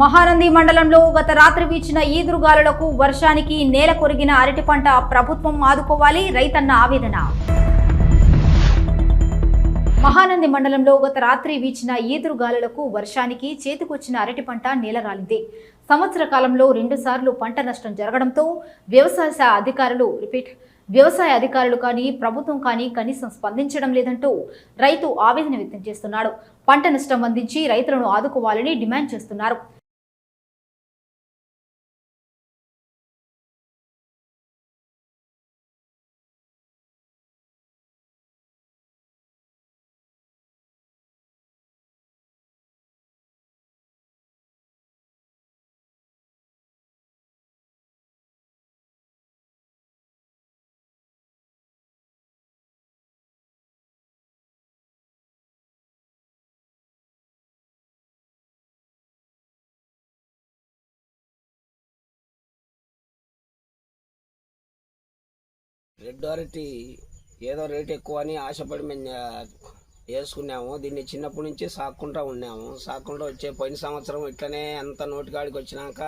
మహానంది మండలంలో గత రాత్రి వీచిన ఈదురుగాలులకు వర్షానికి నేల కొరిగిన అరటి పంట ప్రభుత్వం ఆదుకోవాలి రైతన్న ఆవేదన. మహానంది మండలంలో గత రాత్రి వీచిన ఈదురుగాలులకు వర్షానికి చేతికొచ్చిన అరటి పంట నేలరాలింది సంవత్సర కాలంలో రెండుసార్లు పంట నష్టం జరగడంతో వ్యవసాయ శాఖ అధికారులు రిపీట్ వ్యవసాయ అధికారులు కానీ ప్రభుత్వం కానీ కనీసం స్పందించడం లేదంటూ రైతు ఆవేదన వ్యక్తం చేస్తున్నాడు. పంట నష్టం అందించి రైతులను ఆదుకోవాలని డిమాండ్ చేస్తున్నారు. రెడ్ అరటి ఏదో రేట్ ఎక్కువ అని ఆశపడి మేము వేసుకున్నాము. దీన్ని చిన్నప్పటి నుంచి సాక్కుంటా ఉన్నాము. సాక్కుంటూ వచ్చే పోయిన సంవత్సరం ఇట్లనే అంత నోటికాడికి వచ్చినాక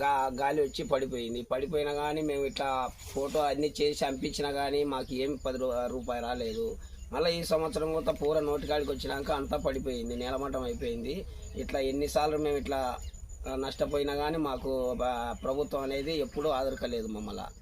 గా గాలి వచ్చి పడిపోయింది. పడిపోయినా కానీ మేము ఇట్లా ఫోటో అన్ని చేసి పంపించినా కానీ మాకు ఏమి పది రూ- రూపాయి రాలేదు. మళ్ళీ ఈ సంవత్సరం కూడా పూర నోటికాడికి వచ్చినాక అంతా పడిపోయింది. నేలమట్టం అయిపోయింది. ఇట్లా ఎన్నిసార్లు మేము ఇట్లా నష్టపోయినా కానీ మాకు ప్రభుత్వం అనేది ఎప్పుడూ ఆదరకలేదు మమ్మల్ని